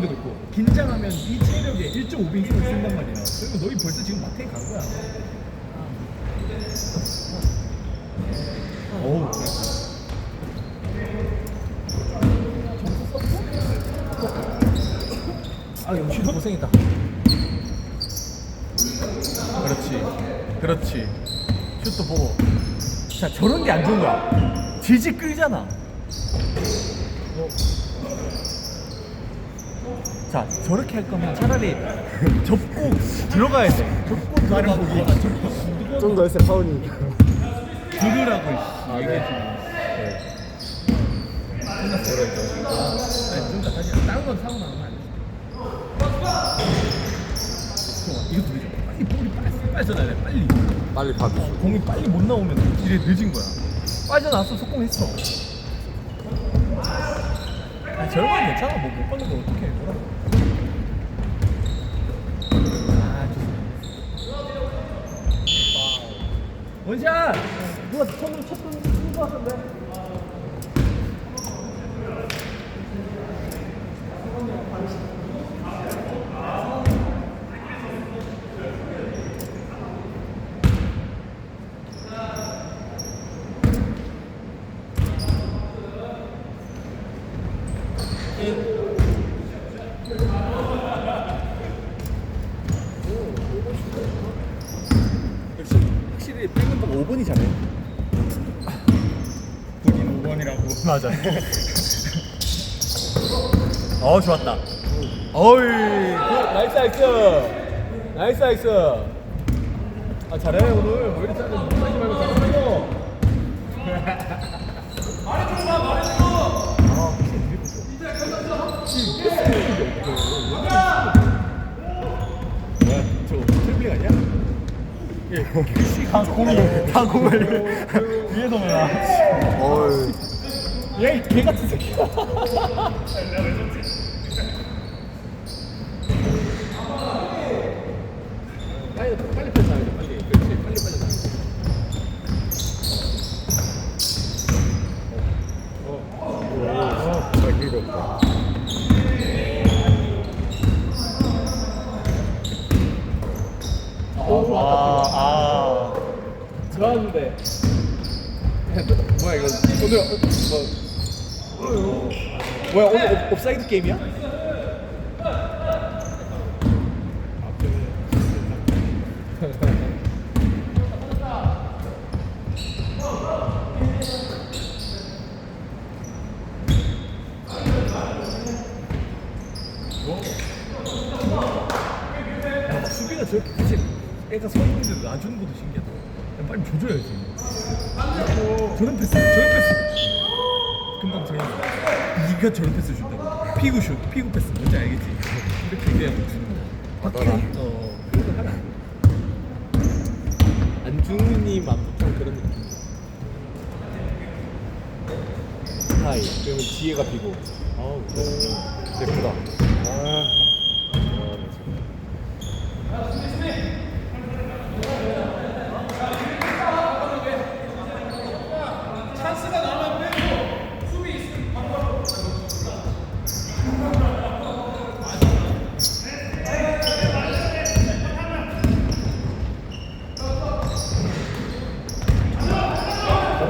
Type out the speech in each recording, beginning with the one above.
포인트가 있고 긴장하면 이 체력에 1.5배 힘을 쓴단 말이야. 그리고 너희 벌써 지금 마트에 간 거야. 어우. 아 영신이 고생했다. 그렇지, 그렇지. 슛도 보고. 자 저런 게 안 좋은 거야. 질질 끌잖아. 어. 자 저렇게 할 거면 차라리 접고 들어가야 돼. 접고 들어가는 보기. 좀 더 했을 파울이니까. 들으라고 얘기해 주는. 끝났어. 아니 좀 다시 다른 건 사고 나면 안 돼. 좋아, 이거 들리죠? 빨리 볼이 빨리 빠져나야 돼. 빨리. 빨리 받으시고. 공이 빨리 못 나오면 이래 늦은 거야. 빠져나왔어 속공했어. 아, 저런 건 괜찮아. 뭐못 받는 거 어떻게 해? 뭐라고. 아, 좋습니다. 원샷! 누가 손으로 쳤던 쓴거 같은데? 역시 확실히 백 5번이 잘해. 본인 5번이라고. 맞아. 어 좋았다. 어이 굿, 나이스 나이스 나이스 나이스. 아 잘해 오늘 뭐 이렇게 잘해 못하지 말고 잘하고. 말해줘 말해줘. 아 확실히 드리블 좋아. 지금 패스 뭐야 저거 트래블링 아니야? 예, 다 공을 다 공을 위에서 몰라. 어이. 얘, 개 같은 새끼야. 빨리 빨리. 그렇지, 빨리 빨리 나. 잘 긁었다. 아, 아. 좋았는데. 뭐야 이거 오늘 어, 뭐 뭐야 오늘 옵, 옵사이드 게임이야? 야, 수비가 저렇게 사실 애가 서 있는데 놔주는 것도 신기하다. 야, 빨리 조져야지. 저런 패스, 저런 패스. 금방 저런. 네가 저런 패스 준다고. 피구 슛, 피구 패스 뭔지 알겠지? 이렇게 주는 거야. 받아라. 어. 안중근님 만복한 그런 느낌. 하이. 그러면 뒤에가 비고. 아우, 예쁘다. 아.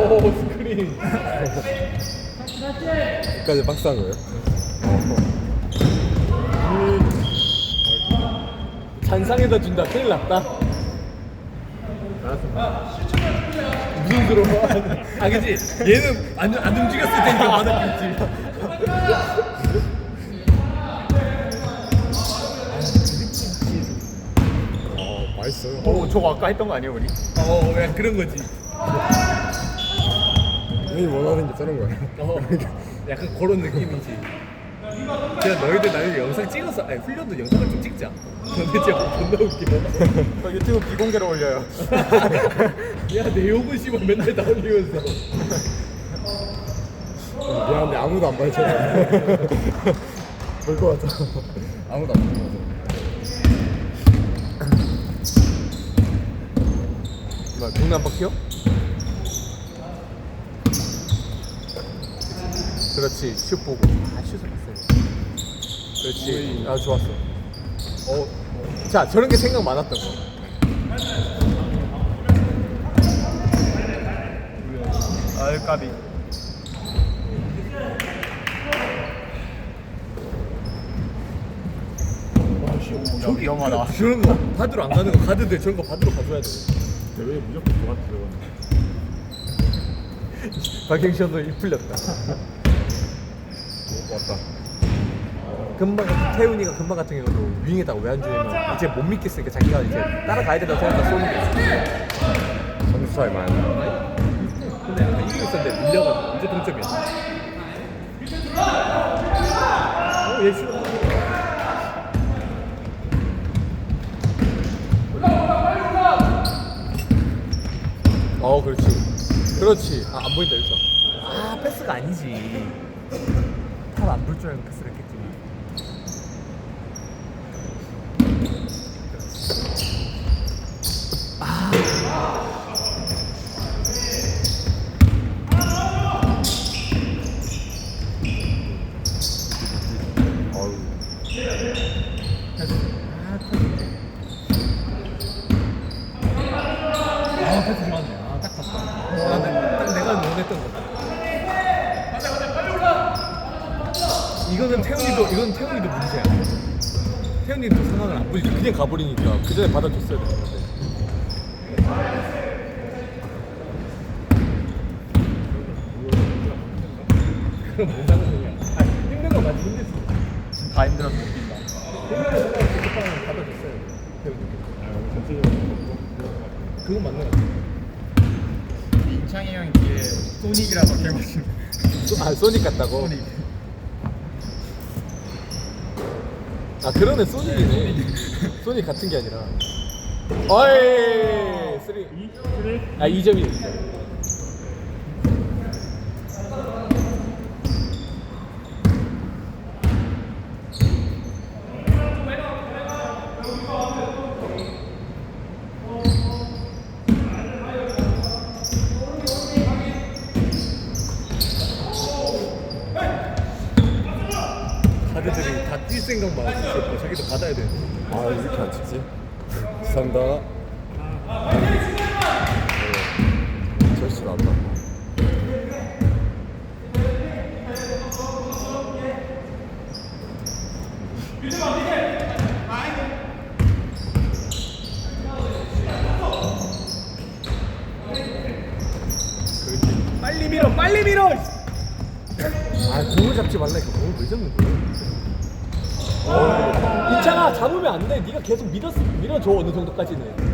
오, 스크린. 끝까지 박스 한 거예요? 잔상에다 준다. 큰일 났다. 무슨 소리 아, 그치? 얘는 안, 안 움직였을 테니까 받았겠지. 어, 맛있어요. 어, 저거 아까 했던 거 아니야, 우리? 어, 그냥 그런 거지. 형이 원하는 게 저런 거예요. 어, 약간 그런 느낌이지. 제가 너희들 나중에 영상 찍어서, 아니, 훈련도 영상을 좀 찍자. 근데 진짜 존나 웃겨. 저 유튜브 비공개로 올려요. 야, 내 욕은 씨발 맨날 다 올리면서. 미안한데 아무도 안 봐주잖아요. 볼것 같아. 아무도 안 보는 거 뭐야, 동네 한 바퀴요? 그렇지. 슛 보고. 아, 슛을 봤어요. 그렇지. 아 좋았어. 어. 자 저런 게 생각 많았던 거. 아유 까비 저기 위험하다 저런 거 받으러 안 가는 거 가드들 저런 거 받으러 가줘야 돼왜 무조건 저한테 들어가는 박경시 오늘 입 풀렸다. 왔다. 금방 태훈이가 금방 같은 경우도 윙에다가 왜 안 주냐면 이제 못 믿겠으니까 자기가 이제 따라가야 된다고 생각해서 쏘는 게 있어. 선수 차이 많이 나. 근데 약간 이기고 있었는데 밀려가지고 이제 동점이었어. 어, 얘 슛. 어, 그렇지. 그렇지. 아, 안 보인다, 여기서. 아, 패스가 아니지. 탑안볼 줄 알고. 어우. 아 패스 좋았네 아딱 봤다 아, 딱, 딱 내가 원했던 거다 이거는 태훈이도 이건 태훈이도 문제야. 태훈이도 상황을 안 보니까 그냥 가버리니까 그 전에 받아줬어야 되는데. 그럼 못 하는 거야 아 힘든 거 맞지 힘들지 지금 다 힘들어서 못 뛴다 급하면 태훈이 그건 맞는 거 같아. 인창이 형이 뒤에 소닉이라고 적혀있는 소- 아, 소닉 같다고? 소닉 아, 그러네, 소닉이네. 소닉 같은 게 아니라. 어이! 쓰리. 아, 2점이네, 2점. 가드들이 다 뛸 생각만 하고 있어 자기도 받아야 돼 아 이렇게 안 치지? 감사합니다. 네. 절실 안다. 빨리 밀어 빨리 밀어 아, 공을 잡지 말라니까. 공을 왜 잡는 거야? 어, 이창아, 잡으면 안 돼. 네가 계속 밀었, 밀어줘, 어느 정도까지는.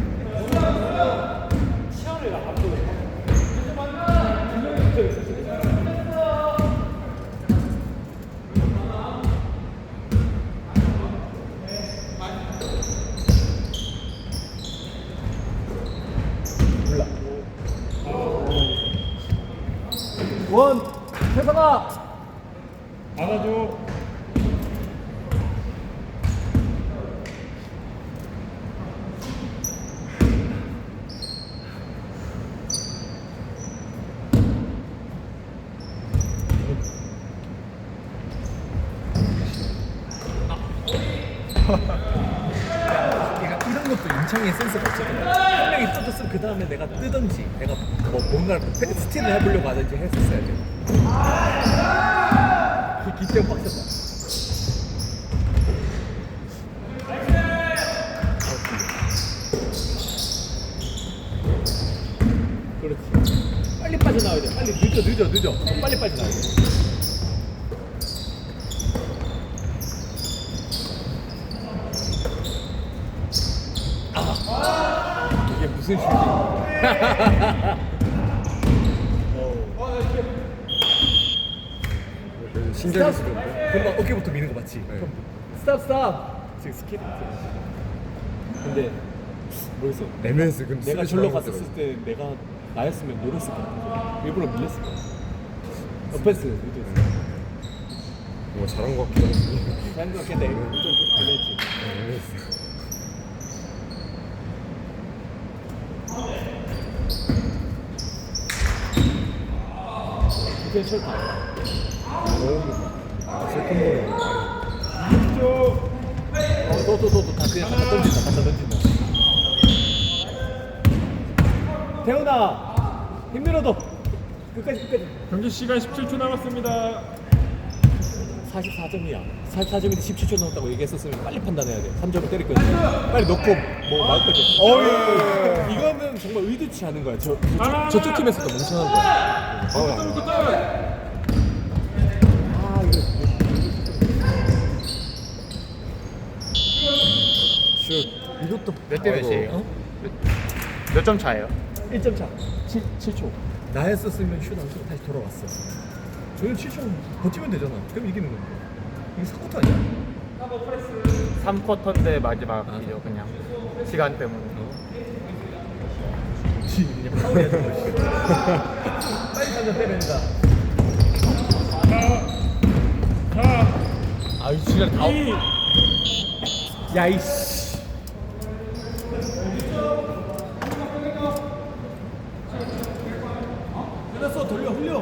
원, 태성아! 받아줘 얘가 이런 인창의 센스가 있거든. 한 명이 떠줬으면 그 다음에 내가 뜨든지 내가 뭐 뭔가를 패- 스틸을 해보려고 하든지 했었어야 돼. 그 기대가 빡셌다. 그렇지. 빨리 빠져나와야 돼. 빨리 늦어, 늦어, 늦어. 빨리 빠져나와야 돼. 이게 무슨 슛이? 신경이 쓰던데. 금방 어깨부터 미는 거 맞지? 네. 스탑 스탑. 지금 있어. 근데 뭐였어? 레멘스 근데 내가 절로 갔었을 것때 내가 나였으면 노렸을 것 같아. 일부러 밀렸을 것 같아. 어패스 의도했어. 뭔가 잘한 것 같기도 하고. 생각했는데 좀 걸렸지. 레멘스. 그때 철다. 아 세컨볼은 많이. 또또 또 또 다 그냥 갖다 던진다 갖다 던진다 태훈아 힘들어도 끝까지 끝까지 경기 시간 17초 남았습니다 44점이야 44점인데 17초 남았다고 얘기했었으면 빨리 판단해야 돼 3점을 때릴 거지 빨리 넣고 뭐 막을 거지 어이 이거는 정말 의도치 않은 거야 저, 저, 저쪽 팀에서도 멍청한 거야 나. 아 이거 슛. 이것도 몇 대 아이고. 몇이에요? 어? 몇점 차예요? 1점 차 7, 7초 나였었으면 슛안 쏘고 다시 돌아왔어 저는 7초 버티면 되잖아 그럼 이기는 건데 이게 사코트 아니야? 3쿼터인데 마지막이죠 그냥 시간 때문에 지 그냥 파울이야 저거 씨. 빨리 때려야 된다 아이 지랄 다 야이씨 끝났어 돌려 흘려